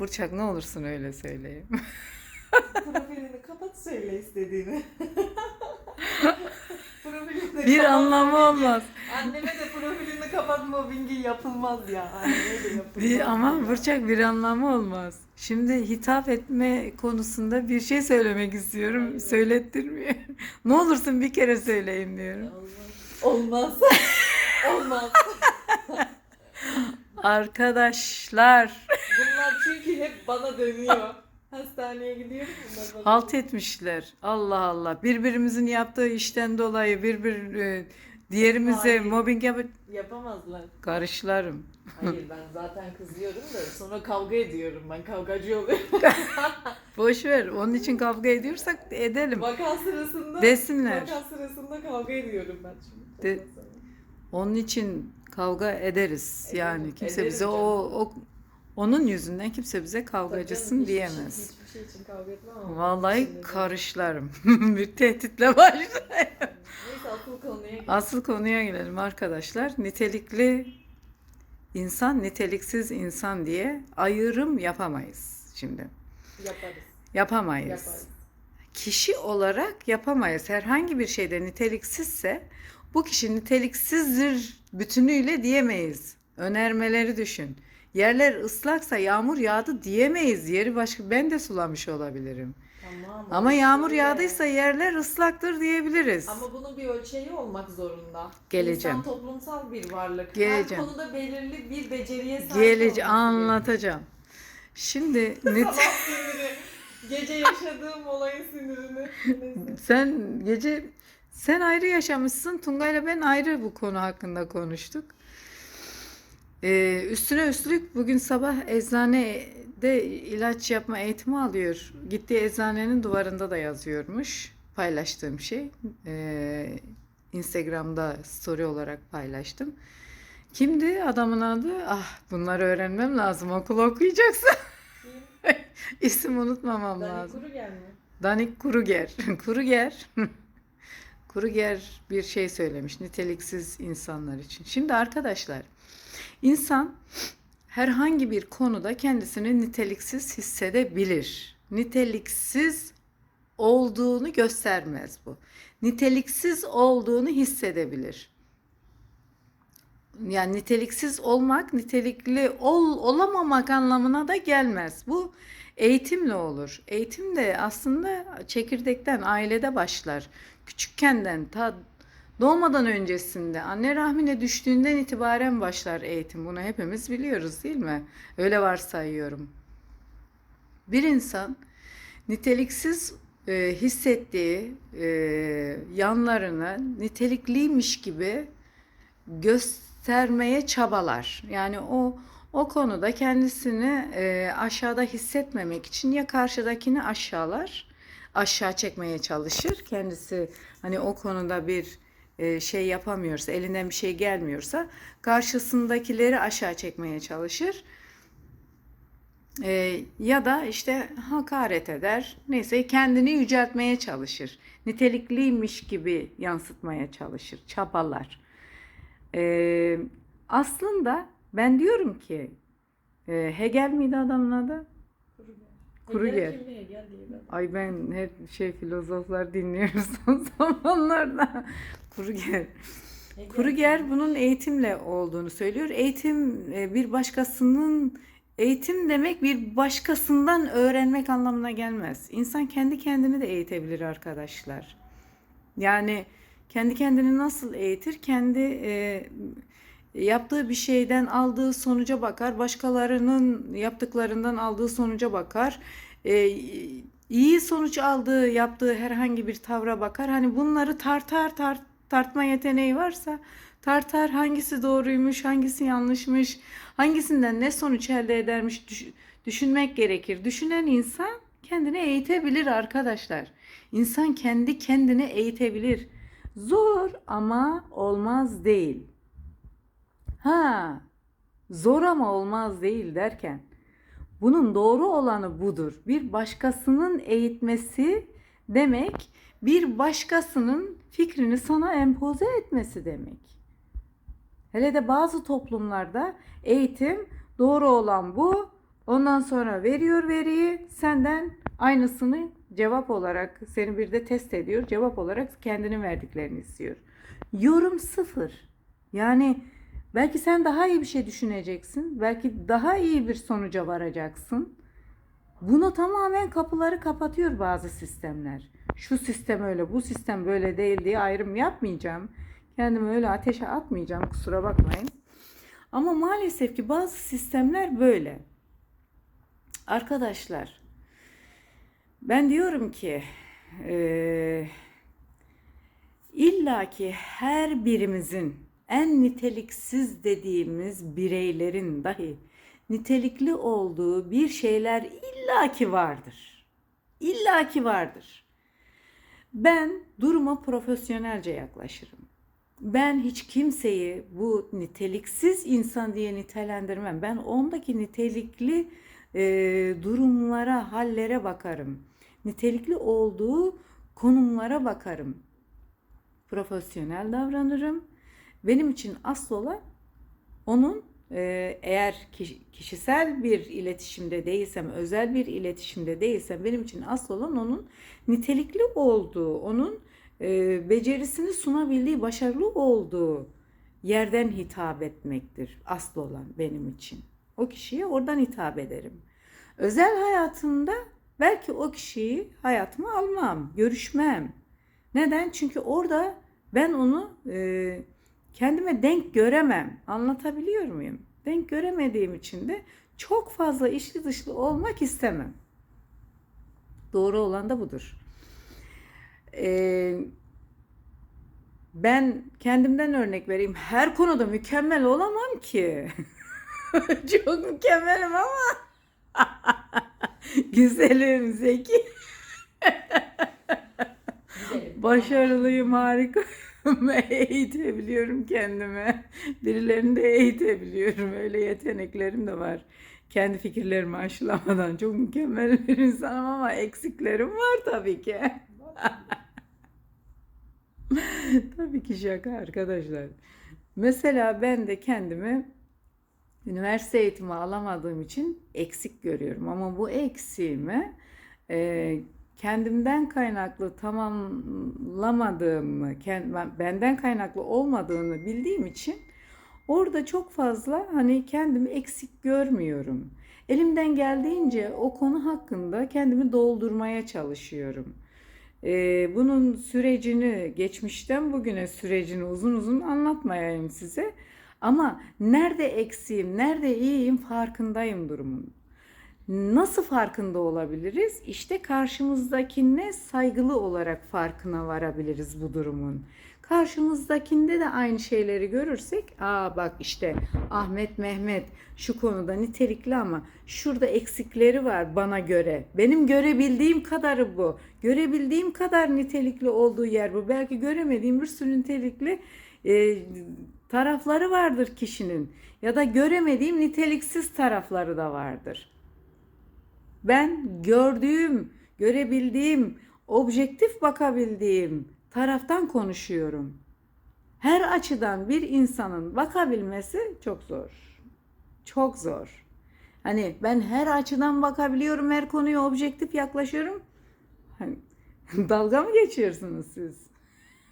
Burçak ne olursun öyle söyleyeyim. Profilini kapat söyle istediğini. Profilini bir kapat. anlamı olmaz. Anneme de profilini kapat mobbingi yapılmaz ya. Anneme de yapılmaz. Bir, ama. Burçak bir anlamı olmaz. Şimdi hitap etme konusunda bir şey söylemek istiyorum. Hayır. Söylettirmiyor. ne olursun bir kere söyleyin diyorum. Olmaz. Olmaz. Arkadaşlar Bunlar çünkü hep bana dönüyor. Hastaneye gidiyorum bunlar bana halt etmişler. Allah Allah. Birbirimizin yaptığı işten dolayı birbir e, diğerimize Hayır. mobbing yap Yapamazlar. karışlarım. Hayır ben zaten kızıyorum da sonra kavga ediyorum ben kavgacı oluyorum. Boş ver. Onun için kavga ediyorsak edelim. Vaka sırasında Desinler. Vaka sırasında kavga ediyorum ben şimdi. De- Onun için kavga ederiz. Ederim, Yani kimse ederim bize o, canım. o onun yüzünden kimse bize kavgacısın hiçbir diyemez. Şey, hiçbir şey için kavga etmem ama. Vallahi karışlarım. bir tehditle başlar. Neyse asıl konuya gel. Asıl konuya gelelim arkadaşlar. Nitelikli insan, niteliksiz insan diye ayrım yapamayız şimdi. Yaparız. Yapamayız. Yaparız. Kişi olarak yapamayız. Herhangi bir şeyde niteliksizse bu kişi niteliksizdir bütünüyle diyemeyiz. Önermeleri düşün. Yerler ıslaksa yağmur yağdı diyemeyiz. Yeri başka ben de sulamış olabilirim. Tamam. Ama yağmur yağdıysa yerler ıslaktır diyebiliriz. Ama bunun bir ölçeği olmak zorunda. Geleceğim. İnsan toplumsal bir varlık. Geleceğim. Her konuda belirli bir beceriye sahip Gelece olması anlatacağım. Şimdi siniri. Gece yaşadığım olayın sinirini. Sen gece sen ayrı yaşamışsın. Tungay'la ben ayrı bu konu hakkında konuştuk. Ee, üstüne üstlük bugün sabah eczanede ilaç yapma eğitimi alıyor. Gittiği eczanenin duvarında da yazıyormuş. Paylaştığım şey. Ee, Instagram'da story olarak paylaştım. Kimdi adamın adı? Ah bunları öğrenmem lazım. Okul okuyacaksa isim unutmamam Dani lazım. kuru gelme. Danik Kuruger. Kuruger. Kuruger bir şey söylemiş niteliksiz insanlar için. Şimdi arkadaşlar insan herhangi bir konuda kendisini niteliksiz hissedebilir. Niteliksiz olduğunu göstermez bu. Niteliksiz olduğunu hissedebilir. Yani niteliksiz olmak, nitelikli ol, olamamak anlamına da gelmez. Bu eğitimle olur. Eğitim de aslında çekirdekten, ailede başlar. Küçükkenden, ta doğmadan öncesinde, anne rahmine düştüğünden itibaren başlar eğitim. Bunu hepimiz biliyoruz değil mi? Öyle varsayıyorum. Bir insan niteliksiz e, hissettiği e, yanlarını nitelikliymiş gibi göstermeye çabalar. Yani o o konuda kendisini e, aşağıda hissetmemek için ya karşıdakini aşağılar, aşağı çekmeye çalışır. Kendisi hani o konuda bir şey yapamıyorsa, elinden bir şey gelmiyorsa karşısındakileri aşağı çekmeye çalışır. E, ya da işte hakaret eder. Neyse kendini yüceltmeye çalışır. Nitelikliymiş gibi yansıtmaya çalışır, çabalar. Ee, aslında ben diyorum ki e, Hegel miydi adamın adı? Ben. Ay ben hep şey filozoflar dinliyoruz son zamanlarda. Kuruger. Hegel Kuruger bunun eğitimle olduğunu söylüyor. Eğitim e, bir başkasının eğitim demek bir başkasından öğrenmek anlamına gelmez. İnsan kendi kendini de eğitebilir arkadaşlar. Yani kendi kendini nasıl eğitir? Kendi e, yaptığı bir şeyden aldığı sonuca bakar, başkalarının yaptıklarından aldığı sonuca bakar. E, iyi sonuç aldığı, yaptığı herhangi bir tavra bakar. Hani bunları tartar, tart, tartma yeteneği varsa tartar hangisi doğruymuş, hangisi yanlışmış, hangisinden ne sonuç elde edermiş düş- düşünmek gerekir. Düşünen insan kendini eğitebilir arkadaşlar. İnsan kendi kendini eğitebilir. Zor ama olmaz değil. Ha, zor ama olmaz değil derken bunun doğru olanı budur. Bir başkasının eğitmesi demek bir başkasının fikrini sana empoze etmesi demek. Hele de bazı toplumlarda eğitim doğru olan bu, Ondan sonra veriyor veriyi senden aynısını cevap olarak seni bir de test ediyor. Cevap olarak kendinin verdiklerini istiyor. Yorum sıfır. Yani belki sen daha iyi bir şey düşüneceksin. Belki daha iyi bir sonuca varacaksın. Bunu tamamen kapıları kapatıyor bazı sistemler. Şu sistem öyle, bu sistem böyle değil diye ayrım yapmayacağım. Kendimi öyle ateşe atmayacağım kusura bakmayın. Ama maalesef ki bazı sistemler böyle. Arkadaşlar ben diyorum ki eee illaki her birimizin en niteliksiz dediğimiz bireylerin dahi nitelikli olduğu bir şeyler illaki vardır. İllaki vardır. Ben duruma profesyonelce yaklaşırım. Ben hiç kimseyi bu niteliksiz insan diye nitelendirmem. Ben ondaki nitelikli e, durumlara, hallere bakarım. Nitelikli olduğu konumlara bakarım. Profesyonel davranırım. Benim için asıl olan onun eğer kişi- kişisel bir iletişimde değilsem, özel bir iletişimde değilsem benim için asıl olan onun nitelikli olduğu, onun e, becerisini sunabildiği, başarılı olduğu yerden hitap etmektir asıl olan benim için. O kişiye oradan hitap ederim. Özel hayatımda belki o kişiyi hayatıma almam, görüşmem. Neden? Çünkü orada ben onu e, kendime denk göremem. Anlatabiliyor muyum? Denk göremediğim için de çok fazla içli dışlı olmak istemem. Doğru olan da budur. Ee, ben kendimden örnek vereyim. Her konuda mükemmel olamam ki. Çok mükemmelim ama. Güzelim, zeki, başarılıyım, harika. eğitebiliyorum kendime. Birilerini de eğitebiliyorum. Öyle yeteneklerim de var. Kendi fikirlerimi aşılamadan çok mükemmel bir insanım ama eksiklerim var tabii ki. Tabii ki şaka arkadaşlar. Mesela ben de kendimi üniversite eğitimi alamadığım için eksik görüyorum. Ama bu eksiğimi e, kendimden kaynaklı tamamlamadığımı, benden kaynaklı olmadığını bildiğim için orada çok fazla hani kendimi eksik görmüyorum. Elimden geldiğince o konu hakkında kendimi doldurmaya çalışıyorum. Ee, bunun sürecini, geçmişten bugüne sürecini uzun uzun anlatmayayım size. Ama nerede eksiğim, nerede iyiyim farkındayım durumun. Nasıl farkında olabiliriz? İşte karşımızdakine saygılı olarak farkına varabiliriz bu durumun. Karşımızdakinde de aynı şeyleri görürsek, aa bak işte Ahmet Mehmet şu konuda nitelikli ama şurada eksikleri var bana göre. Benim görebildiğim kadarı bu. Görebildiğim kadar nitelikli olduğu yer bu. Belki göremediğim bir sürü nitelikli e, tarafları vardır kişinin. Ya da göremediğim niteliksiz tarafları da vardır. Ben gördüğüm, görebildiğim, objektif bakabildiğim taraftan konuşuyorum. Her açıdan bir insanın bakabilmesi çok zor. Çok zor. Hani ben her açıdan bakabiliyorum, her konuya objektif yaklaşıyorum. Hani dalga mı geçiyorsunuz siz?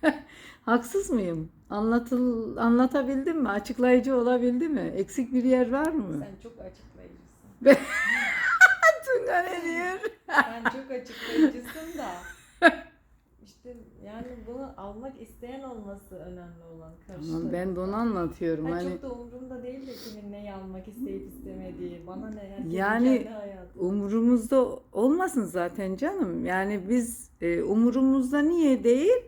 Haksız mıyım? Anlatıl anlatabildim mi? Açıklayıcı olabildi mi? Eksik bir yer var mı? Sen çok açıklayıcısın. Tunga ne diyor? Sen çok açıklayıcısın da. İşte yani bunu almak isteyen olması önemli olan karşı Tamam, ben de onu anlatıyorum. Ha, Hani çok da umurumda değil de kimin neyi almak isteyip istemediği. Bana ne? Herkesin Yani kendi hayatı. umurumuzda olmasın zaten canım. Yani biz e, umurumuzda niye değil?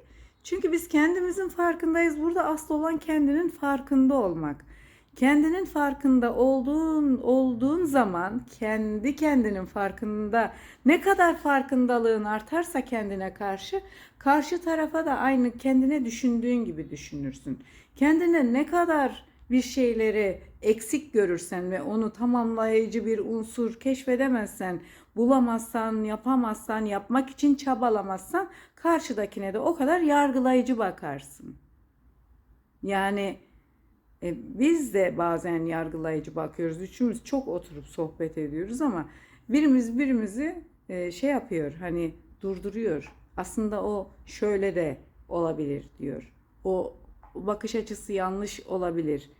Çünkü biz kendimizin farkındayız. Burada asıl olan kendinin farkında olmak. Kendinin farkında olduğun olduğun zaman kendi kendinin farkında ne kadar farkındalığın artarsa kendine karşı karşı tarafa da aynı kendine düşündüğün gibi düşünürsün. Kendine ne kadar bir şeyleri eksik görürsen ve onu tamamlayıcı bir unsur keşfedemezsen, bulamazsan, yapamazsan, yapmak için çabalamazsan karşıdakine de o kadar yargılayıcı bakarsın. Yani E, biz de bazen yargılayıcı bakıyoruz. Üçümüz çok oturup sohbet ediyoruz ama birimiz birimizi e, şey yapıyor. Hani durduruyor. Aslında o şöyle de olabilir diyor. O bakış açısı yanlış olabilir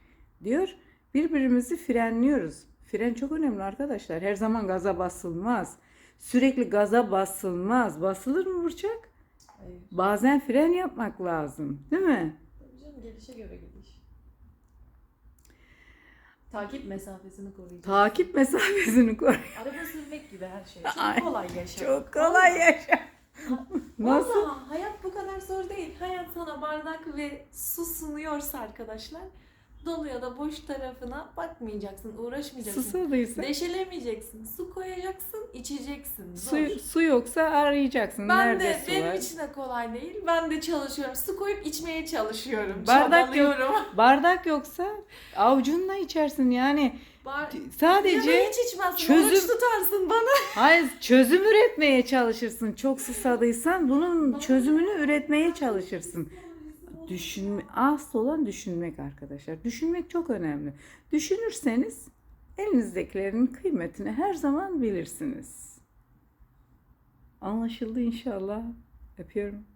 diyor. Birbirimizi frenliyoruz. Fren çok önemli arkadaşlar. Her zaman gaza basılmaz. Sürekli gaza basılmaz. Basılır mı Burçak? Hayır. Bazen fren yapmak lazım, değil mi? Tabii canım gelişe göre gidiş. Takip mesafesini koruyacak. Takip mesafesini koy. Araba sürmek gibi her şey. Çok kolay yaşamak. Çok kolay yaşa. Nasıl? Vallahi hayat bu kadar zor değil. Hayat sana bardak ve su sunuyorsa arkadaşlar dolu ya da boş tarafına bakmayacaksın, uğraşmayacaksın. Susadıysa. Deşelemeyeceksin. Su koyacaksın, içeceksin. Zor. Su, su yoksa arayacaksın. ben Nerede de su benim var? için de kolay değil. Ben de çalışıyorum. Su koyup içmeye çalışıyorum. Bardak yok. Bardak yoksa avucunla içersin yani. Bar- Sadece ya hiç içmezsin. çözüm- Oruç tutarsın bana. hayır çözüm üretmeye çalışırsın. Çok susadıysan bunun çözümünü üretmeye çalışırsın. Düşünme, asıl olan düşünmek arkadaşlar. Düşünmek çok önemli. Düşünürseniz elinizdekilerin kıymetini her zaman bilirsiniz. Anlaşıldı inşallah. Öpüyorum.